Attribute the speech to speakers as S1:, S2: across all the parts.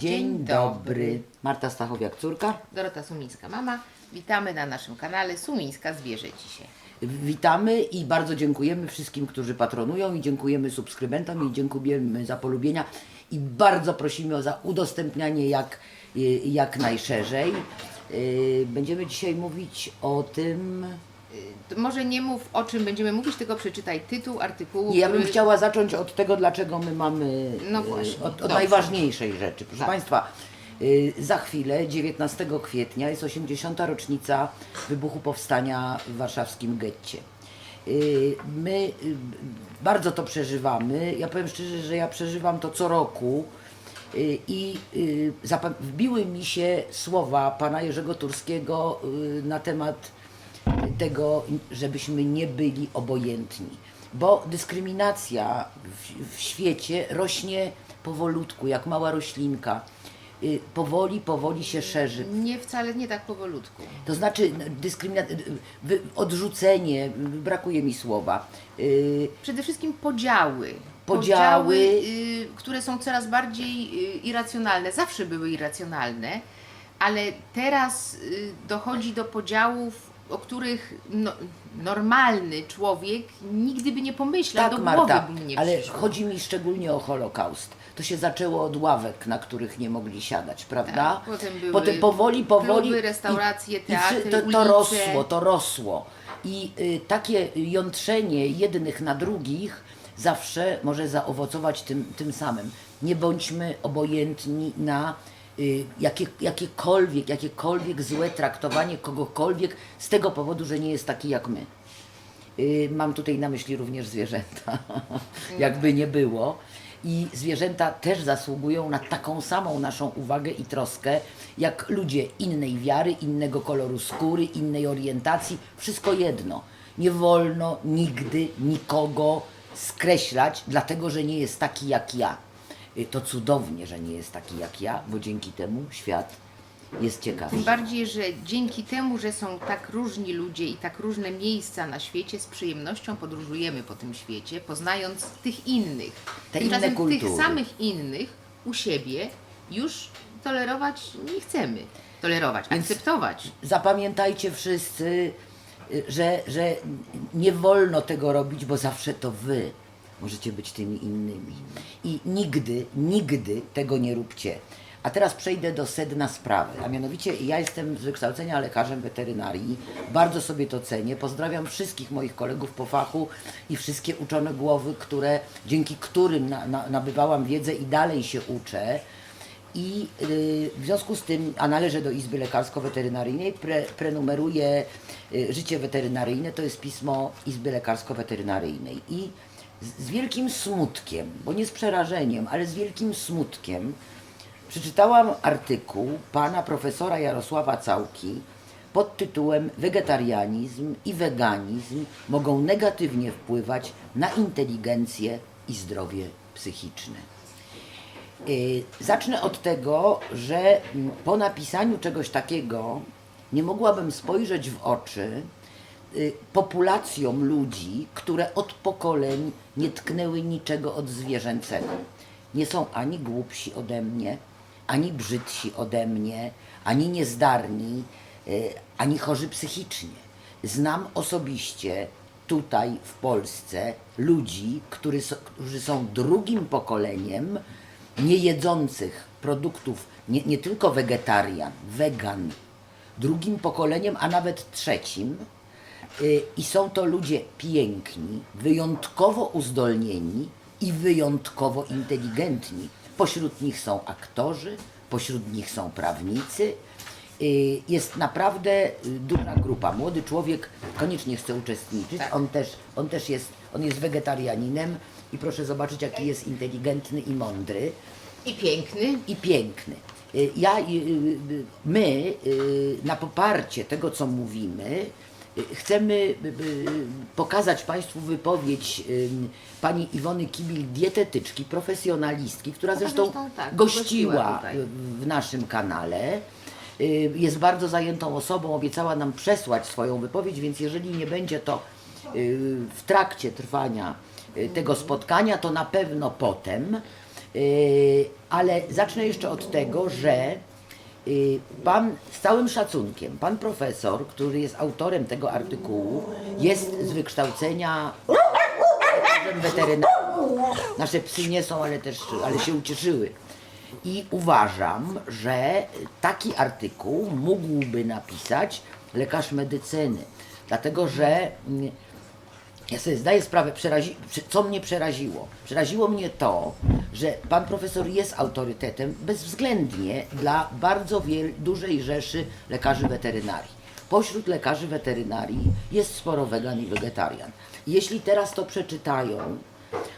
S1: Dzień dobry. Marta Stachowiak, córka.
S2: Dorota Sumińska, mama. Witamy na naszym kanale Sumińska Zwierzę dzisiaj.
S1: Witamy i bardzo dziękujemy wszystkim, którzy patronują i dziękujemy subskrybentom i dziękujemy za polubienia i bardzo prosimy o za udostępnianie jak, y, jak najszerzej. Y, Będziemy dzisiaj mówić o tym...
S2: To może nie mów o czym będziemy mówić, tylko przeczytaj tytuł artykułu.
S1: Ja bym
S2: który-
S1: chciała zacząć od tego, dlaczego my mamy.
S2: No
S1: y,
S2: właśnie,
S1: Od, od najważniejszej rzeczy. Proszę
S2: Tak.
S1: Państwa, y, za chwilę, 19 kwietnia, jest 80. rocznica wybuchu powstania w warszawskim getcie. Y, My y, bardzo to przeżywamy. Ja powiem szczerze, że ja przeżywam to co roku. Y, I y, wbiły mi się słowa pana Jerzego Turskiego y, na temat tego, żebyśmy nie byli obojętni. Bo dyskryminacja w, w świecie rośnie powolutku, jak mała roślinka. Y, Powoli, powoli się szerzy.
S2: Nie wcale nie tak powolutku.
S1: To znaczy dyskryminacja, odrzucenie, y, brakuje mi słowa. Y,
S2: Przede wszystkim podziały.
S1: Podziały.
S2: y, które są coraz bardziej irracjonalne. Zawsze były irracjonalne, ale teraz dochodzi do podziałów, o których no, normalny człowiek nigdy by nie pomyślał,
S1: Tak,
S2: do
S1: Marta,
S2: głowy by mu nie
S1: ale
S2: przyszło.
S1: chodzi mi szczególnie o Holokaust. To się zaczęło od ławek, na których nie mogli siadać, prawda?
S2: Tak, potem były
S1: potem powoli, powoli.
S2: kluby, restauracje,
S1: i,
S2: teatry,
S1: i to, to rosło, to rosło. I y, takie jątrzenie jednych na drugich zawsze może zaowocować tym, tym samym. Nie bądźmy obojętni na jakie, jakiekolwiek, jakiekolwiek złe traktowanie kogokolwiek z tego powodu, że nie jest taki jak my. Y, Mam tutaj na myśli również zwierzęta, jakby nie było. I zwierzęta też zasługują na taką samą naszą uwagę i troskę, jak ludzie innej wiary, innego koloru skóry, innej orientacji. Wszystko jedno. Nie wolno nigdy nikogo skreślać, dlatego że nie jest taki jak ja. Y, To cudownie, że nie jest taki jak ja, bo dzięki temu świat jest ciekawszy.
S2: Tym bardziej, że dzięki temu, że są tak różni ludzie i tak różne miejsca na świecie, z przyjemnością podróżujemy po tym świecie, poznając tych innych.
S1: Te
S2: Tymczasem
S1: inne kultury.
S2: tych samych innych u siebie już tolerować nie chcemy. Tolerować, akceptować.
S1: Zapamiętajcie wszyscy, y, że, że nie wolno tego robić, bo zawsze to wy możecie być tymi innymi. I nigdy, nigdy tego nie róbcie. A teraz przejdę do sedna sprawy, a mianowicie ja jestem z wykształcenia lekarzem weterynarii, bardzo sobie to cenię. Pozdrawiam wszystkich moich kolegów po fachu i wszystkie uczone głowy, które, dzięki którym na, na, nabywałam wiedzę i dalej się uczę. I y, w związku z tym, a należę do Izby Lekarsko-Weterynaryjnej, pre, prenumeruję y, Życie Weterynaryjne, to jest pismo Izby Lekarsko-Weterynaryjnej. I z, wielkim smutkiem, bo nie z przerażeniem, ale z wielkim smutkiem, przeczytałam artykuł pana profesora Jarosława Całki pod tytułem Wegetarianizm i weganizm mogą negatywnie wpływać na inteligencję i zdrowie psychiczne. Y, Zacznę od tego, że mm, po napisaniu czegoś takiego nie mogłabym spojrzeć w oczy y, populacjom ludzi, które od pokoleń nie tknęły niczego od zwierzęcego. Nie są ani głupsi ode mnie, ani brzydsi ode mnie, ani niezdarni, y, ani chorzy psychicznie. Znam osobiście tutaj w Polsce ludzi, którzy są drugim pokoleniem niejedzących produktów, nie, nie tylko wegetarian, wegan, drugim pokoleniem, a nawet trzecim. Y, I są to ludzie piękni, wyjątkowo uzdolnieni i wyjątkowo inteligentni. Pośród nich są aktorzy, pośród nich są prawnicy. Y, Jest naprawdę y, duża grupa. Młody człowiek koniecznie chce uczestniczyć.
S2: Tak.
S1: On, też, on też jest, on jest wegetarianinem i proszę zobaczyć, jaki jest inteligentny i mądry
S2: I piękny.
S1: i piękny. Ja, my na poparcie tego, co mówimy, chcemy y, y, pokazać Państwu wypowiedź y, pani Iwony Kibil, dietetyczki, profesjonalistki, która zresztą
S2: zresztą tak,
S1: gościła w naszym kanale. Y, Jest bardzo zajętą osobą, obiecała nam przesłać swoją wypowiedź, więc jeżeli nie będzie to y, w trakcie trwania y, tego spotkania, to na pewno potem. Y, Ale zacznę jeszcze od tego, że y, pan z całym szacunkiem, pan profesor, który jest autorem tego artykułu, jest z wykształcenia weterynarzem. Nasze psy nie są, ale też ale się ucieszyły. I uważam, że taki artykuł mógłby napisać lekarz medycyny. Dlatego, że mm, ja sobie zdaję sprawę, przerazi, co mnie przeraziło. Przeraziło mnie to, że pan profesor jest autorytetem bezwzględnie dla bardzo wiel, dużej rzeszy lekarzy weterynarii. Pośród lekarzy weterynarii jest sporo wegan i wegetarian. Jeśli teraz to przeczytają,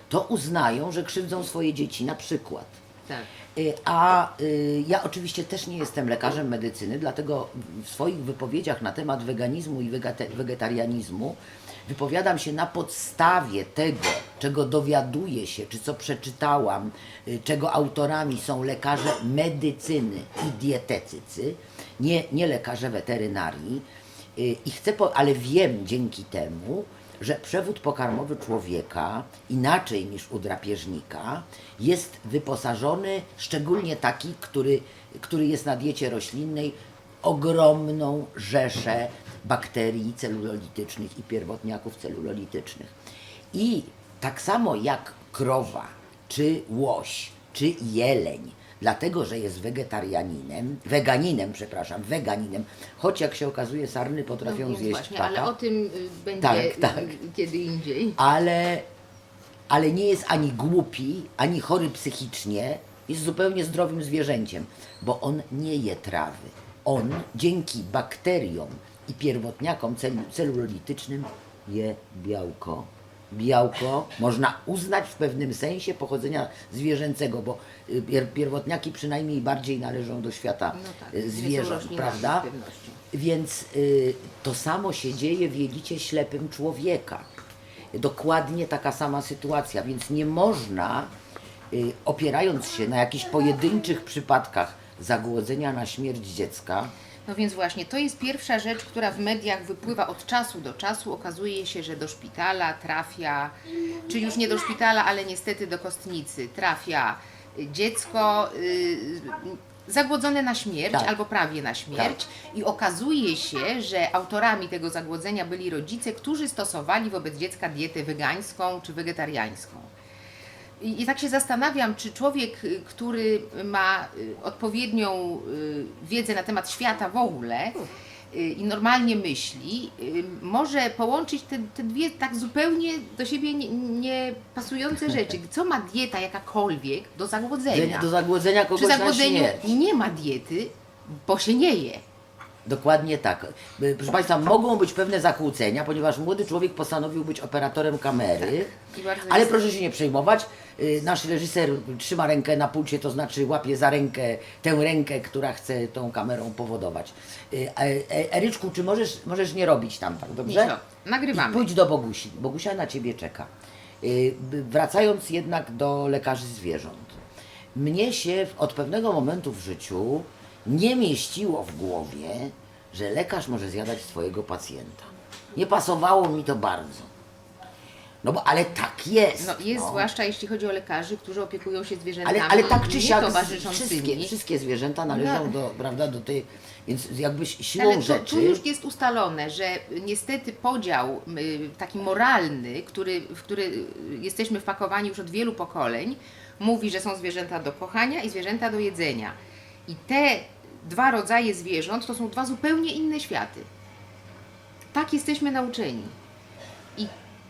S1: to uznają, że krzywdzą swoje dzieci na przykład.
S2: Tak.
S1: Y, A y, ja oczywiście też nie jestem lekarzem medycyny, dlatego w swoich wypowiedziach na temat weganizmu i wegeta- wegetarianizmu wypowiadam się na podstawie tego, czego dowiaduję się, czy co przeczytałam, y, czego autorami są lekarze medycyny i dietetycy, nie, nie lekarze weterynarii. Y, I chcę, po, ale wiem dzięki temu, że przewód pokarmowy człowieka, inaczej niż u drapieżnika, jest wyposażony, szczególnie taki, który, który jest na diecie roślinnej, ogromną rzeszę bakterii celulolitycznych i pierwotniaków celulolitycznych. I tak samo jak krowa, czy łoś, czy jeleń, dlatego że jest wegetarianinem, weganinem, przepraszam, weganinem, choć jak się okazuje sarny potrafią
S2: No
S1: zjeść
S2: właśnie,
S1: ptaka
S2: ale o tym y, będzie
S1: Tak,
S2: y,
S1: tak.
S2: kiedy indziej.
S1: ale, ale nie jest ani głupi, ani chory psychicznie, jest zupełnie zdrowym zwierzęciem, bo on nie je trawy. On dzięki bakteriom i pierwotniakom celu- celulolitycznym je białko. Białko można uznać w pewnym sensie pochodzenia zwierzęcego, bo y, pier- pierwotniaki przynajmniej bardziej należą do świata
S2: No tak,
S1: y, zwierząt, prawda? Więc y, to samo się dzieje w jelicie ślepym człowieka. Dokładnie taka sama sytuacja, więc nie można, y, opierając się na jakichś pojedynczych przypadkach zagłodzenia na śmierć dziecka,
S2: No więc właśnie, to jest pierwsza rzecz, która w mediach wypływa od czasu do czasu. Okazuje się, że do szpitala trafia, czy już nie do szpitala, ale niestety do kostnicy, trafia dziecko y, zagłodzone na śmierć
S1: Tak.
S2: albo prawie na śmierć. I okazuje się, że autorami tego zagłodzenia byli rodzice, którzy stosowali wobec dziecka dietę wegańską czy wegetariańską. I, I tak się zastanawiam, czy człowiek, y, który ma y, odpowiednią y, wiedzę na temat świata w ogóle i normalnie myśli, może połączyć te, te dwie tak zupełnie do siebie nie, nie pasujące rzeczy. Co ma dieta jakakolwiek do zagłodzenia?
S1: do zagłodzenia kogoś
S2: Przy zagłodzeniu nie ma diety, bo się nie je.
S1: Dokładnie tak. Y, Proszę Państwa, mogą być pewne zakłócenia, ponieważ młody człowiek postanowił być operatorem kamery,
S2: bardzo
S1: ale proszę się nie przejmować. Y, Nasz reżyser trzyma rękę na pulcie, to znaczy łapie za rękę tę rękę, która chce tą kamerą powodować. Y, e- e- Eryczku, czy możesz, możesz nie robić tam tak, dobrze?
S2: Nic, no, nagrywamy.
S1: I pójdź do Bogusi. Bogusia na Ciebie czeka. Wracając jednak do lekarzy zwierząt. Mnie się od pewnego momentu w życiu nie mieściło w głowie, że lekarz może zjadać swojego pacjenta. Nie pasowało mi to bardzo. No bo, ale tak jest.
S2: No, jest
S1: no.
S2: zwłaszcza jeśli chodzi o lekarzy, którzy opiekują się zwierzętami.
S1: Ale, ale tak czy siak, wszystkie, wszystkie zwierzęta należą
S2: No.
S1: do, prawda, do tej, więc jakby siłą
S2: Ale to,
S1: rzeczy...
S2: tu już jest ustalone, że niestety podział y, taki moralny, który, w który jesteśmy wpakowani już od wielu pokoleń, mówi, że są zwierzęta do kochania i zwierzęta do jedzenia. I te dwa rodzaje zwierząt to są dwa zupełnie inne światy. Tak jesteśmy nauczeni. I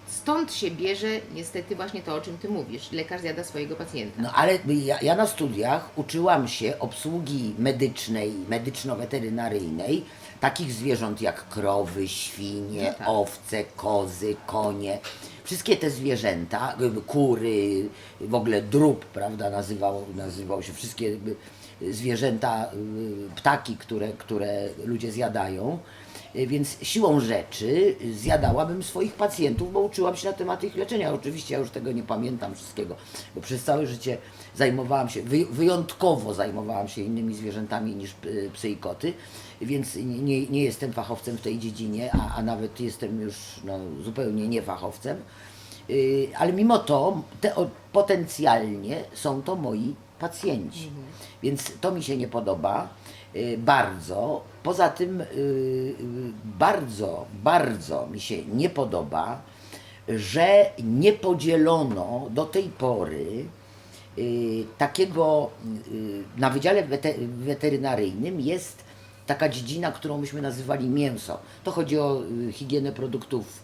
S2: stąd się bierze niestety właśnie to, o czym Ty mówisz. Lekarz zjada swojego pacjenta.
S1: No ale ja, ja na studiach uczyłam się obsługi medycznej, medyczno-weterynaryjnej takich zwierząt jak krowy, świnie,
S2: No tak.
S1: owce, kozy, konie. Wszystkie te zwierzęta, kury, w ogóle drób, prawda, nazywał, nazywał się wszystkie zwierzęta, y, ptaki, które, które ludzie zjadają. Y, Więc siłą rzeczy zjadałabym swoich pacjentów, bo uczyłam się na temat ich leczenia. Oczywiście ja już tego nie pamiętam wszystkiego, bo przez całe życie zajmowałam się, wy- wyjątkowo zajmowałam się innymi zwierzętami niż psy i koty, więc nie, nie jestem fachowcem w tej dziedzinie, a, a nawet jestem już no, zupełnie nie fachowcem. Y, Ale mimo to te, o, potencjalnie są to moi pacjenci. Więc to mi się nie podoba y, bardzo. Poza tym y, bardzo, bardzo mi się nie podoba, że nie podzielono do tej pory takiego na wydziale wete, weterynaryjnym jest taka dziedzina, którą myśmy nazywali mięso. To chodzi o higienę produktów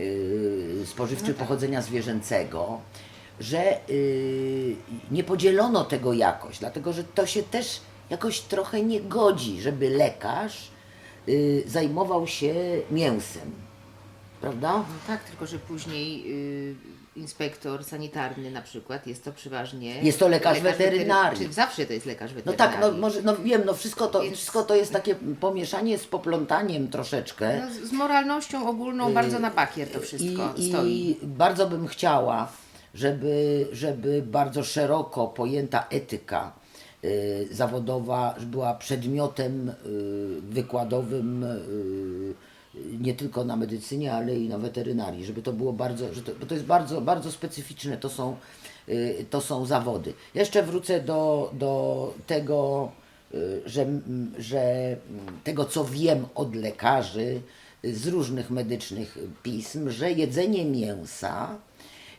S1: y, spożywczych pochodzenia zwierzęcego, że y, nie podzielono tego jakoś, dlatego że to się też jakoś trochę nie godzi, żeby lekarz y, zajmował się mięsem. Prawda?
S2: No tak, tylko że później inspektor sanitarny na przykład jest to przeważnie.
S1: Jest to lekarz weterynarii.
S2: Czy zawsze to jest lekarz
S1: No
S2: weterynarii?
S1: tak, no może, no wiem, no wszystko to,
S2: Więc-
S1: wszystko to jest takie pomieszanie z poplątaniem troszeczkę.
S2: No, z- z moralnością ogólną bardzo na bakier to wszystko
S1: I,
S2: stoi.
S1: I bardzo bym chciała, żeby, żeby bardzo szeroko pojęta etyka y, zawodowa była przedmiotem y, wykładowym y, nie tylko na medycynie, ale i na weterynarii, żeby to było bardzo, że to, bo to jest bardzo, bardzo specyficzne, to są, y, to są zawody. Jeszcze wrócę do, do tego, y, że, że tego, co wiem od lekarzy y, z różnych medycznych pism, że jedzenie mięsa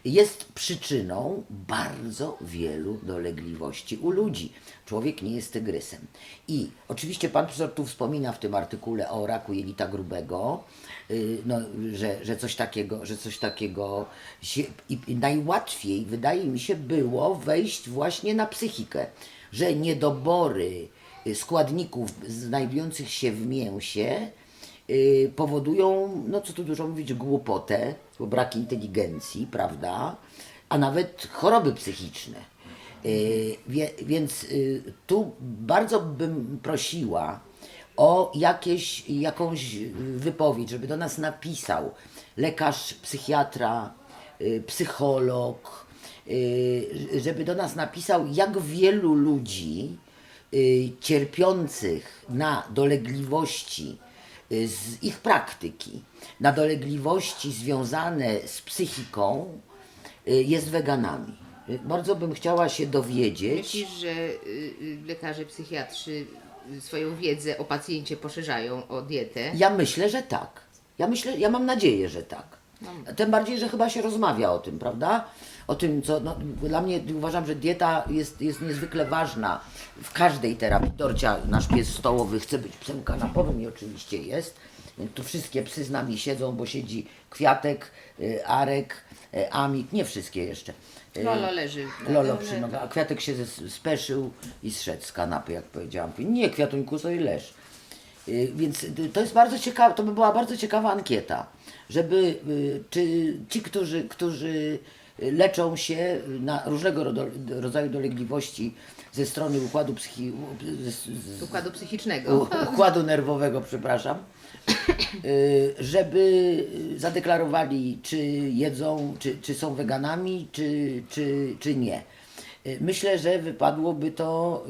S1: jest przyczyną bardzo wielu dolegliwości u ludzi. Człowiek nie jest tygrysem. I oczywiście pan profesor tu wspomina w tym artykule o raku jelita grubego, y, no, że, że coś takiego, że coś takiego się, i, najłatwiej wydaje mi się było wejść właśnie na psychikę, że niedobory składników znajdujących się w mięsie powodują, no co tu dużo mówić, głupotę, brak inteligencji, prawda, a nawet choroby psychiczne. Y, wie, więc y, tu bardzo bym prosiła o jakieś, jakąś wypowiedź, żeby do nas napisał lekarz, psychiatra, y, psycholog, y, żeby do nas napisał, jak wielu ludzi y, cierpiących na dolegliwości y, z ich praktyki, na dolegliwości związane z psychiką, y, jest weganami. Bardzo bym chciała się dowiedzieć.
S2: Myślisz, że y, y, lekarze psychiatrzy swoją wiedzę o pacjencie poszerzają o dietę?
S1: Ja myślę, że tak. Ja myślę, ja mam nadzieję, że tak. Tym bardziej, że chyba się rozmawia o tym, prawda? O tym, co no, dla mnie uważam, że dieta jest, jest niezwykle ważna w każdej terapii. Dorcia, nasz pies stołowy, chce być psem kanapowym i oczywiście jest. Tu wszystkie psy z nami siedzą, bo siedzi Kwiatek, y, Arek, y, Amik, nie wszystkie jeszcze. Y,
S2: Lolo leży.
S1: Lolo przy nogach, a kwiatek się zes- speszył i zszedł z kanapy, jak powiedziałam. Nie, kwiatuńku sobie leż. Y, Więc y, to jest bardzo ciekawe, to by była bardzo ciekawa ankieta, żeby y, czy ci, którzy, którzy leczą się na różnego rodzaju dolegliwości ze strony układu psychi, z, z,
S2: Układu psychicznego.
S1: u- układu nerwowego, przepraszam, żeby zadeklarowali, czy jedzą, czy, czy są weganami, czy, czy, czy nie. Y, Myślę, że wypadłoby to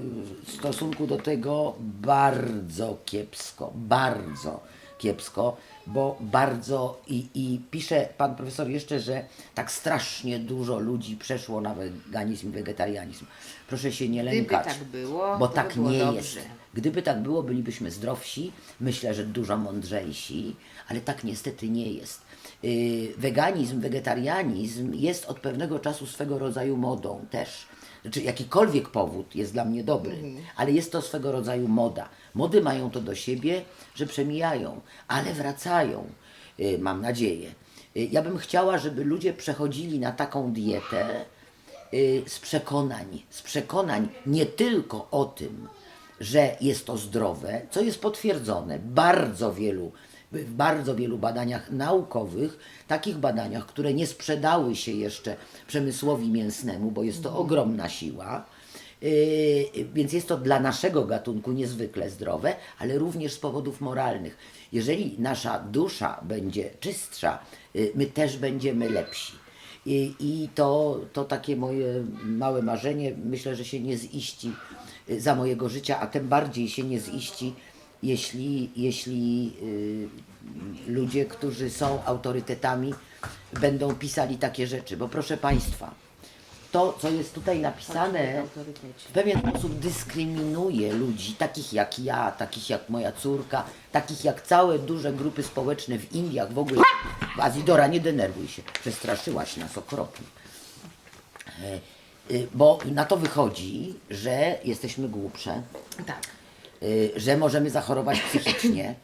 S1: y, w stosunku do tego bardzo kiepsko, bardzo kiepsko, bo bardzo i, i pisze pan profesor jeszcze, że tak strasznie dużo ludzi przeszło na weganizm i wegetarianizm. Proszę się nie
S2: Gdyby
S1: lękać.
S2: tak było,
S1: bo
S2: to
S1: tak
S2: by było
S1: nie
S2: dobrze.
S1: jest. Gdyby tak było, bylibyśmy zdrowsi, myślę, że dużo mądrzejsi, ale tak niestety nie jest. Yy, weganizm, wegetarianizm jest od pewnego czasu swego rodzaju modą też. Znaczy, jakikolwiek powód jest dla mnie dobry, ale jest to swego rodzaju moda. Mody mają to do siebie, że przemijają, ale wracają, yy, mam nadzieję. Yy, ja bym chciała, żeby ludzie przechodzili na taką dietę, y, z przekonań, z przekonań nie tylko o tym, że jest to zdrowe, co jest potwierdzone bardzo wielu, w bardzo wielu badaniach naukowych, takich badaniach, które nie sprzedały się jeszcze przemysłowi mięsnemu, bo jest to ogromna siła. Yy, Więc jest to dla naszego gatunku niezwykle zdrowe, ale również z powodów moralnych. Jeżeli nasza dusza będzie czystsza, yy, my też będziemy lepsi. I, i to, to takie moje małe marzenie, myślę, że się nie ziści y, za mojego życia, a tym bardziej się nie ziści jeśli, jeśli y, ludzie, którzy są autorytetami, będą pisali takie rzeczy. Bo proszę Państwa, to, co jest tutaj napisane, w pewien sposób dyskryminuje ludzi, takich jak ja, takich jak moja córka, takich jak całe duże grupy społeczne w Indiach, w ogóle w Azji. Dora, nie denerwuj się, przestraszyłaś nas okropnie. E, y, Bo na to wychodzi, że jesteśmy głupsze,
S2: Tak.
S1: Y, że możemy zachorować psychicznie.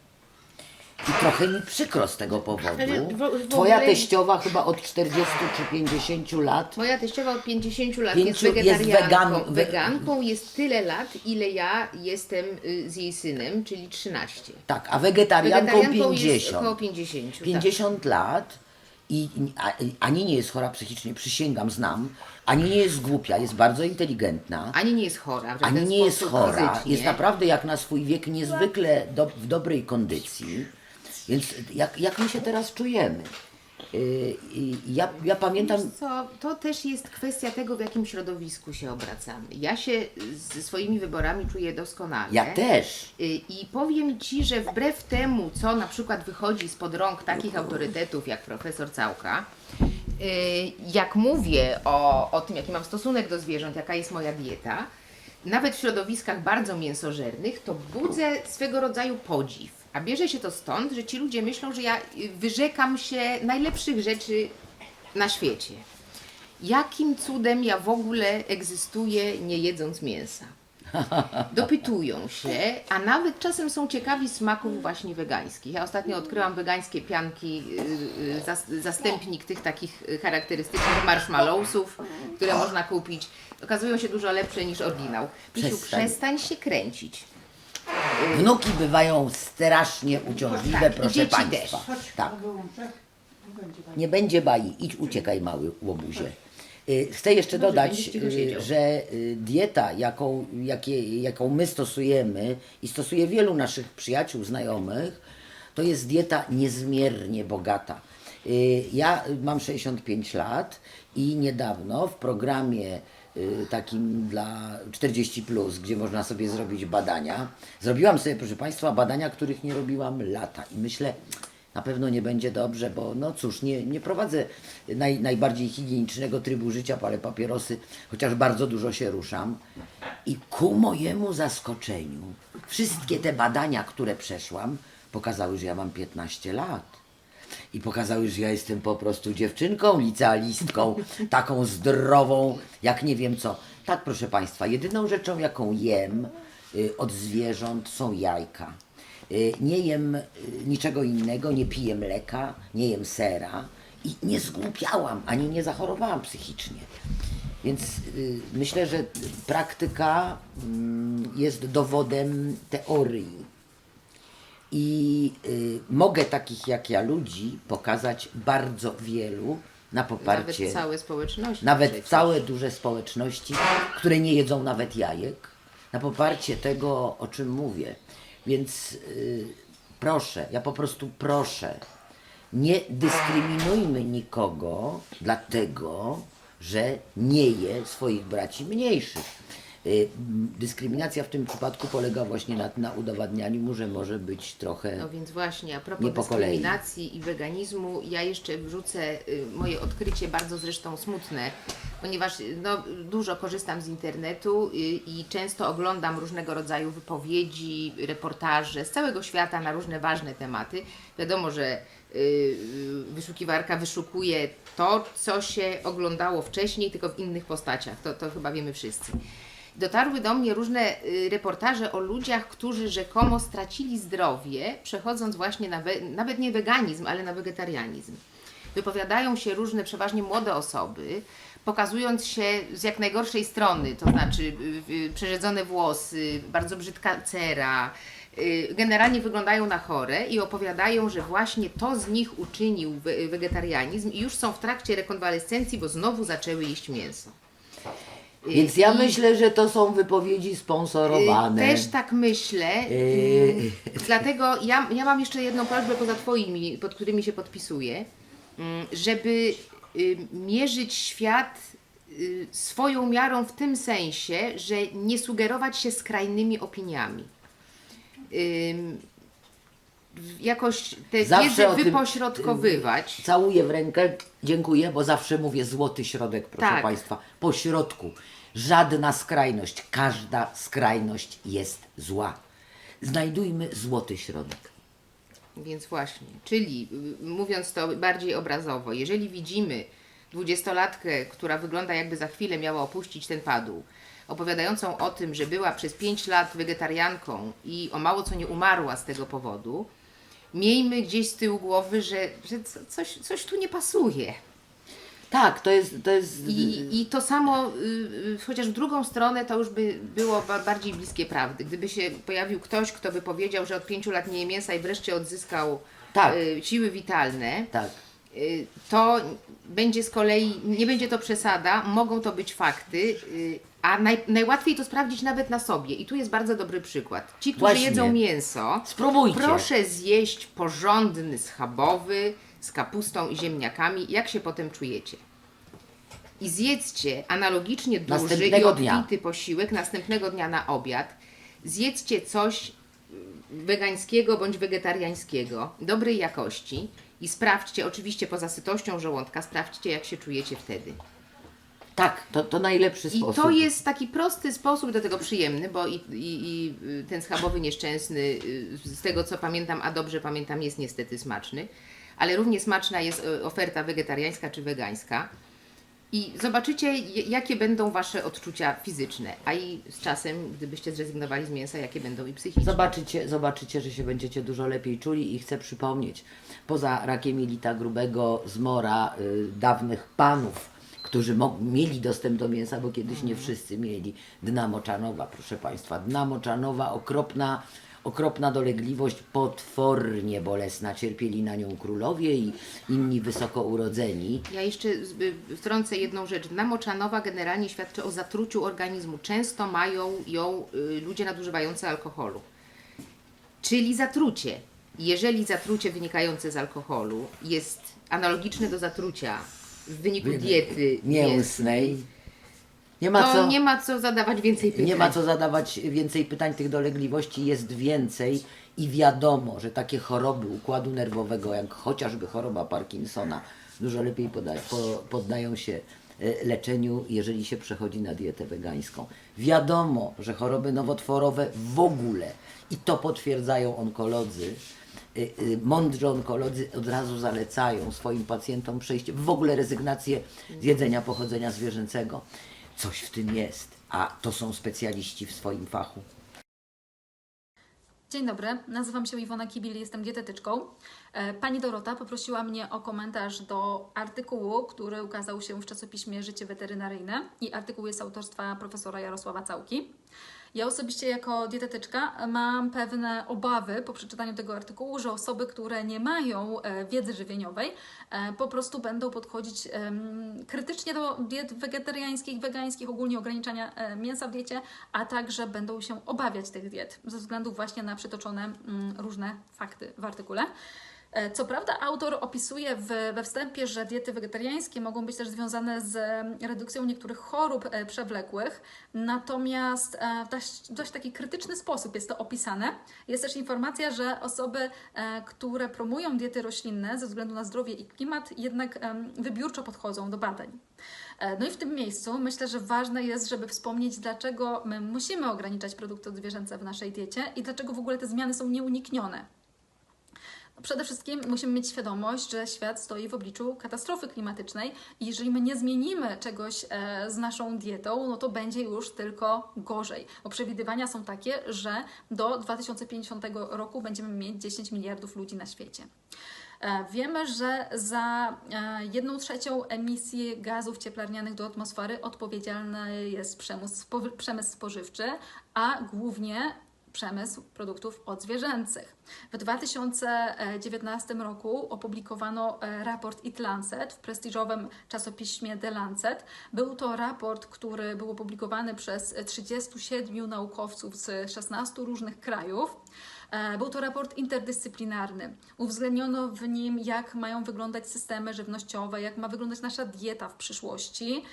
S1: I trochę mi przykro z tego powodu.
S2: W-
S1: Twoja teściowa chyba od 40 czy 50 lat
S2: Moja teściowa od 50 lat
S1: Pięciu-
S2: jest
S1: jest
S2: wegetarianką.
S1: wegan- we-
S2: Weganką jest tyle lat, ile ja jestem y, z jej synem, czyli 13.
S1: Tak, a wegetarianką
S2: Wegetarianką jest
S1: 50.
S2: około 50. tak.
S1: 50 lat i ani nie jest chora psychicznie, przysięgam, znam, ani nie jest głupia, jest bardzo inteligentna,
S2: Ani nie jest chora.
S1: ani nie jest chora,
S2: fizycznie.
S1: jest naprawdę jak na swój wiek niezwykle do, w dobrej kondycji. Więc jak, jak my się teraz czujemy? I ja, ja pamiętam,
S2: Co, to też jest kwestia tego, w jakim środowisku się obracamy. Ja się ze swoimi wyborami czuję doskonale.
S1: ja też.
S2: Y, I powiem Ci, że wbrew temu, co na przykład wychodzi spod rąk takich autorytetów jak profesor Całka, y, jak mówię o, o tym, jaki mam stosunek do zwierząt, jaka jest moja dieta, nawet w środowiskach bardzo mięsożernych, to budzę swego rodzaju podziw. A bierze się to stąd, że ci ludzie myślą, że ja y, wyrzekam się najlepszych rzeczy na świecie. Jakim cudem ja w ogóle egzystuję nie jedząc mięsa? Dopytują się, a nawet czasem są ciekawi smaków właśnie wegańskich. Ja ostatnio odkryłam wegańskie pianki, y, y, zas- zastępnik tych takich charakterystycznych marshmallowsów, które można kupić. Okazują się dużo lepsze niż oryginał. Misiu,
S1: Przestań.
S2: przestań się kręcić.
S1: Wnuki bywają strasznie uciążliwe,
S2: Tak, i
S1: proszę
S2: dzieci
S1: Państwa.
S2: też.
S1: Tak. Nie będzie bani. Idź, uciekaj, mały łobuzie. Y, Chcę jeszcze dodać,
S2: będziesz cicho
S1: y,
S2: siedział.
S1: że y, dieta, jaką, jakie, jaką my stosujemy i stosuje wielu naszych przyjaciół, znajomych, to jest dieta niezmiernie bogata. Y, Ja mam 65 lat i niedawno w programie takim dla 40, gdzie można sobie zrobić badania, zrobiłam sobie, proszę Państwa, badania, których nie robiłam lata. I myślę, na pewno nie będzie dobrze, bo no cóż, nie, nie prowadzę naj, najbardziej higienicznego trybu życia, palę papierosy, chociaż bardzo dużo się ruszam. I ku mojemu zaskoczeniu, wszystkie te badania, które przeszłam, pokazały, że ja mam 15 lat. I pokazały, że ja jestem po prostu dziewczynką, licealistką, taką zdrową, jak nie wiem co. Tak, proszę Państwa, jedyną rzeczą, jaką jem y, od zwierząt są jajka. Y, Nie jem y, niczego innego, nie piję mleka, nie jem sera i nie zgłupiałam, ani nie zachorowałam psychicznie. Więc y, myślę, że praktyka mm, jest dowodem teorii. I y, mogę takich jak ja ludzi pokazać bardzo wielu na poparcie.
S2: Nawet całe społeczności.
S1: Nawet
S2: przecież.
S1: całe duże społeczności, które nie jedzą nawet jajek, na poparcie tego, o czym mówię. Więc y, proszę, ja po prostu proszę, nie dyskryminujmy nikogo dlatego, że nie je swoich braci mniejszych. Y, Dyskryminacja w tym przypadku polega właśnie na, na udowadnianiu mu, że może być trochę.
S2: No więc właśnie, a propos dyskryminacji i weganizmu, ja jeszcze wrzucę y, moje odkrycie, bardzo zresztą smutne, ponieważ y, no, dużo korzystam z internetu i często oglądam różnego rodzaju wypowiedzi, reportaże z całego świata na różne ważne tematy. Wiadomo, że wyszukiwarka wyszukuje to, co się oglądało wcześniej, tylko w innych postaciach. To, to chyba wiemy wszyscy. Dotarły do mnie różne y, reportaże o ludziach, którzy rzekomo stracili zdrowie, przechodząc właśnie na we, nawet nie weganizm, ale na wegetarianizm. Wypowiadają się różne, przeważnie młode osoby, pokazując się z jak najgorszej strony, to znaczy y, y, przerzedzone włosy, bardzo brzydka cera. Generalnie wyglądają na chore i opowiadają, że właśnie to z nich uczynił we- wegetarianizm i już są w trakcie rekonwalescencji, bo znowu zaczęły jeść mięso.
S1: Więc ja
S2: i-
S1: myślę, że to są wypowiedzi sponsorowane.
S2: Też tak myślę.
S1: Y,
S2: Y, Dlatego ja, ja mam jeszcze jedną prośbę poza Twoimi, pod którymi się podpisuję, mm, żeby y, mierzyć świat y, swoją miarą w tym sensie, że nie sugerować się skrajnymi opiniami. ym, jakoś tę
S1: Zawsze
S2: wiedzę
S1: o tym,
S2: wypośrodkowywać.
S1: Całuję w rękę, dziękuję, bo zawsze mówię złoty środek, proszę
S2: Tak.
S1: Państwa. Po środku. Żadna skrajność, każda skrajność jest zła. Znajdujmy złoty środek.
S2: Więc właśnie, czyli y, mówiąc to bardziej obrazowo, jeżeli widzimy dwudziestolatkę, która wygląda jakby za chwilę miała opuścić ten padł, opowiadającą o tym, że była przez 5 lat wegetarianką i o mało co nie umarła z tego powodu, miejmy gdzieś z tyłu głowy, że, że co- coś, coś tu nie pasuje.
S1: Tak, to jest. To jest
S2: I, I to samo, y, y, chociaż w drugą stronę to już by było ba- bardziej bliskie prawdy. Gdyby się pojawił ktoś, kto by powiedział, że od pięciu lat nie je mięsa i wreszcie odzyskał
S1: Tak.
S2: y, siły witalne,
S1: tak.
S2: y, to będzie z kolei, nie będzie to przesada, mogą to być fakty, y, a naj, najłatwiej to sprawdzić nawet na sobie. I tu jest bardzo dobry przykład. Ci, którzy
S1: Właśnie.
S2: jedzą mięso,
S1: Spróbujcie.
S2: proszę zjeść porządny schabowy z kapustą i ziemniakami. Jak się potem czujecie? I zjedzcie analogicznie duży i
S1: Następnego dnia.
S2: obfity posiłek następnego dnia na obiad. Zjedzcie coś y, wegańskiego bądź wegetariańskiego, dobrej jakości i sprawdźcie, oczywiście poza sytością żołądka, sprawdźcie jak się czujecie wtedy.
S1: Tak, to, to najlepszy
S2: I
S1: sposób.
S2: to jest taki prosty sposób, do tego przyjemny, bo i, i, i y, ten schabowy nieszczęsny, y, z tego co pamiętam, a dobrze pamiętam, jest niestety smaczny, ale równie smaczna jest y, oferta wegetariańska czy wegańska. I zobaczycie, jakie będą Wasze odczucia fizyczne, a i z czasem, gdybyście zrezygnowali z mięsa, jakie będą i psychiczne.
S1: Zobaczycie, zobaczycie, że się będziecie dużo lepiej czuli i chcę przypomnieć, poza rakiem jelita grubego z mora y, dawnych panów, którzy mieli dostęp do mięsa, bo kiedyś nie wszyscy mieli. Dna moczanowa, proszę Państwa, dna moczanowa, okropna, okropna dolegliwość, potwornie bolesna. Cierpieli na nią królowie i inni wysoko urodzeni.
S2: Ja jeszcze y, wtrącę jedną rzecz. Namoczanowa generalnie świadczy o zatruciu organizmu. Często mają ją y, ludzie nadużywający alkoholu. Czyli zatrucie. Jeżeli zatrucie wynikające z alkoholu jest analogiczne do zatrucia w wyniku diety Mięsnej.
S1: Nie ma
S2: to
S1: co...
S2: nie ma co zadawać więcej pytań.
S1: Nie ma co zadawać więcej pytań, tych dolegliwości jest więcej i wiadomo, że takie choroby układu nerwowego, jak chociażby choroba Parkinsona, dużo lepiej poda- po, poddają się e, leczeniu, jeżeli się przechodzi na dietę wegańską. Wiadomo, że choroby nowotworowe w ogóle, i to potwierdzają onkolodzy, y, y, mądrzy onkolodzy od razu zalecają swoim pacjentom przejście, w ogóle rezygnację z jedzenia pochodzenia zwierzęcego. Coś w tym jest, a to są specjaliści w swoim fachu.
S3: Dzień dobry, nazywam się Iwona Kibil, jestem dietetyczką. E, Pani Dorota poprosiła mnie o komentarz do artykułu, który ukazał się w czasopiśmie Życie Weterynaryjne i artykuł jest autorstwa profesora Jarosława Całki. Ja osobiście jako dietetyczka mam pewne obawy po przeczytaniu tego artykułu, że osoby, które nie mają e, wiedzy żywieniowej, e, po prostu będą podchodzić krytycznie do diet wegetariańskich, wegańskich, ogólnie ograniczania e, mięsa w diecie, a także będą się obawiać tych diet ze względu właśnie na przytoczone mm, różne fakty w artykule. E, Co prawda, autor opisuje w, we wstępie, że diety wegetariańskie mogą być też związane z em, redukcją niektórych chorób e, przewlekłych, natomiast e, w dość, dość taki krytyczny sposób jest to opisane. Jest też informacja, że osoby, które promują diety roślinne ze względu na zdrowie i klimat, jednak wybiórczo podchodzą do badań. No i w tym miejscu myślę, że ważne jest, żeby wspomnieć, dlaczego my musimy ograniczać produkty zwierzęce w naszej diecie i dlaczego w ogóle te zmiany są nieuniknione. Przede wszystkim musimy mieć świadomość, że świat stoi w obliczu katastrofy klimatycznej i jeżeli my nie zmienimy czegoś e, z naszą dietą, no to będzie już tylko gorzej. Bo przewidywania są takie, że do 2050 roku będziemy mieć 10 miliardów ludzi na świecie. E, Wiemy, że za e, jedną trzecią emisji gazów cieplarnianych do atmosfery odpowiedzialny jest przemysł, przemysł spożywczy, a głównie przemysł produktów odzwierzęcych. W 2019 roku opublikowano e, raport It Lancet w prestiżowym czasopiśmie The Lancet. Był to raport, który był opublikowany przez 37 naukowców z 16 różnych krajów. E, Był to raport interdyscyplinarny. Uwzględniono w nim, jak mają wyglądać systemy żywnościowe, jak ma wyglądać nasza dieta w przyszłości.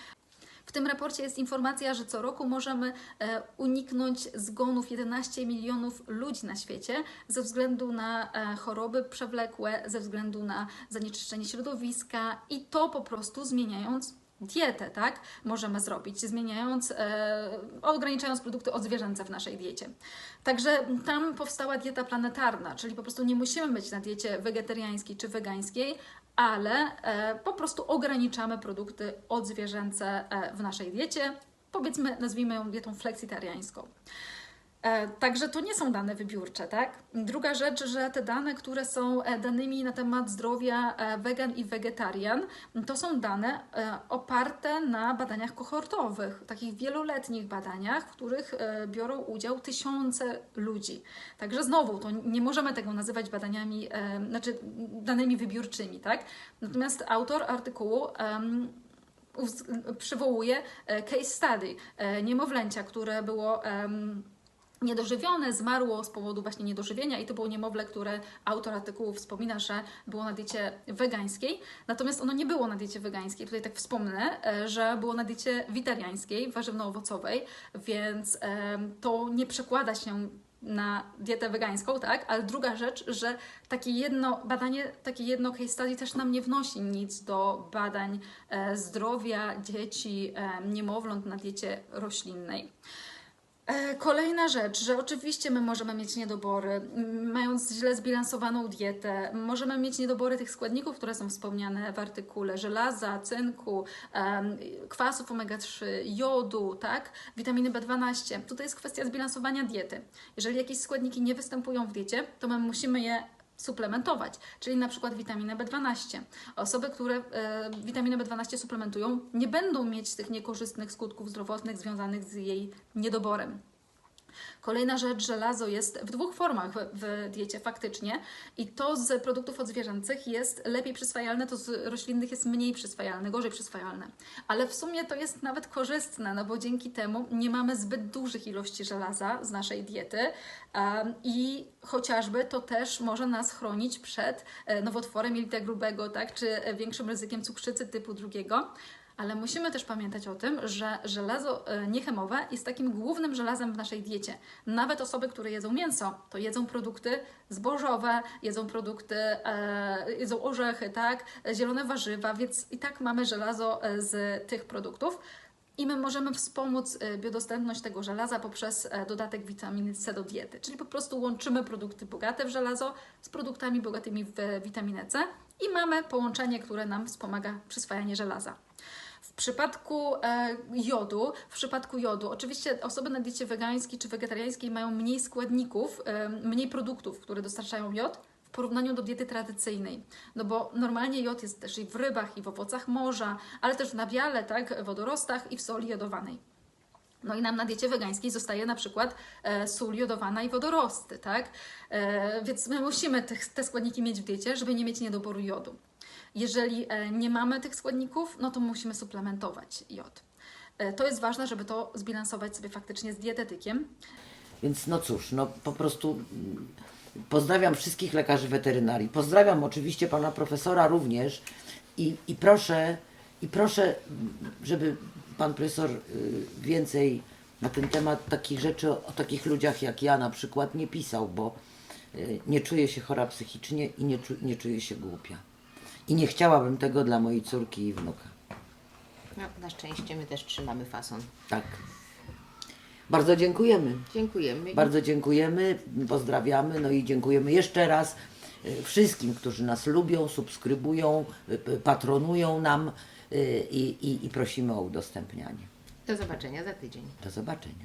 S3: W tym raporcie jest informacja, że co roku możemy e, uniknąć zgonów 11 milionów ludzi na świecie ze względu na e, choroby przewlekłe, ze względu na zanieczyszczenie środowiska i to po prostu zmieniając dietę, tak? Możemy zrobić, zmieniając, e, ograniczając produkty odzwierzęce w naszej diecie. Także tam powstała dieta planetarna, czyli po prostu nie musimy być na diecie wegetariańskiej czy wegańskiej, ale e, po prostu ograniczamy produkty odzwierzęce e, w naszej diecie. Powiedzmy, nazwijmy ją dietą fleksitariańską. E, Także to nie są dane wybiórcze, tak? Druga rzecz, że te dane, które są e, danymi na temat zdrowia e, wegan i wegetarian, to są dane oparte na badaniach kohortowych, takich wieloletnich badaniach, w których biorą udział tysiące ludzi. Także znowu, to nie możemy tego nazywać badaniami, znaczy danymi wybiórczymi, tak? Natomiast autor artykułu przywołuje case study niemowlęcia, które było niedożywione, zmarło z powodu właśnie niedożywienia i to było niemowlę, które autor artykułu wspomina, że było na diecie wegańskiej, natomiast ono nie było na diecie wegańskiej, tutaj tak wspomnę, e, że było na diecie witariańskiej, warzywno-owocowej, więc em, to nie przekłada się na dietę wegańską, tak? Ale druga rzecz, że takie jedno badanie, takie jedno case study też nam nie wnosi nic do badań e, zdrowia dzieci, e, niemowląt na diecie roślinnej. E, Kolejna rzecz, że oczywiście my możemy mieć niedobory, mając źle zbilansowaną dietę, możemy mieć niedobory tych składników, które są wspomniane w artykule, żelaza, cynku, kwasów omega-3, jodu, tak, witaminy B12. Tutaj jest kwestia zbilansowania diety. Jeżeli jakieś składniki nie występują w diecie, to my musimy je suplementować, czyli na przykład witaminę B12. Osoby, które e, witaminę B12 suplementują, nie będą mieć tych niekorzystnych skutków zdrowotnych związanych z jej niedoborem. Kolejna rzecz, żelazo jest w dwóch formach w, diecie faktycznie i to z produktów odzwierzęcych jest lepiej przyswajalne, to z roślinnych jest mniej przyswajalne, gorzej przyswajalne. Ale w sumie to jest nawet korzystne, no bo dzięki temu nie mamy zbyt dużych ilości żelaza z naszej diety i chociażby to też może nas chronić przed e, nowotworem jelita grubego, tak, czy e, większym ryzykiem cukrzycy typu drugiego. Ale musimy też pamiętać o tym, że żelazo e, niechemowe jest takim głównym żelazem w naszej diecie. Nawet osoby, które jedzą mięso, to jedzą produkty zbożowe, jedzą produkty, e, jedzą orzechy, tak, zielone warzywa, więc i tak mamy żelazo e, z tych produktów. I my możemy wspomóc biodostępność tego żelaza poprzez dodatek witaminy C do diety. Czyli po prostu łączymy produkty bogate w żelazo z produktami bogatymi w witaminę C i mamy połączenie, które nam wspomaga przyswajanie żelaza. W przypadku e, jodu, w przypadku jodu, oczywiście osoby na diecie wegańskiej czy wegetariańskiej mają mniej składników, e, mniej produktów, które dostarczają jod w porównaniu do diety tradycyjnej. No bo normalnie jod jest też i w rybach, i w owocach morza, ale też w nabiale, tak, wodorostach i w soli jodowanej. No i nam na diecie wegańskiej zostaje na przykład e, sól jodowana i wodorosty, tak? E, więc my musimy tych, te składniki mieć w diecie, żeby nie mieć niedoboru jodu. Jeżeli e, nie mamy tych składników, no to musimy suplementować jod. E, to jest ważne, żeby to zbilansować sobie faktycznie z dietetykiem.
S1: Więc no cóż, no po prostu mm, pozdrawiam wszystkich lekarzy weterynarii. Pozdrawiam oczywiście pana profesora również i, i proszę, i proszę, mm, żeby pan profesor y, więcej na ten temat takich rzeczy o, takich ludziach jak ja na przykład nie pisał, bo y, nie czuję się chora psychicznie i nie, czu, nie czuję się głupia. I nie chciałabym tego dla mojej córki i wnuka.
S2: No, na szczęście my też trzymamy fason.
S1: Tak. Bardzo dziękujemy.
S2: Dziękujemy.
S1: Bardzo dziękujemy, pozdrawiamy, no i dziękujemy jeszcze raz y, wszystkim, którzy nas lubią, subskrybują, p- patronują nam y, i, i, i prosimy o udostępnianie.
S2: Do zobaczenia za tydzień.
S1: Do zobaczenia.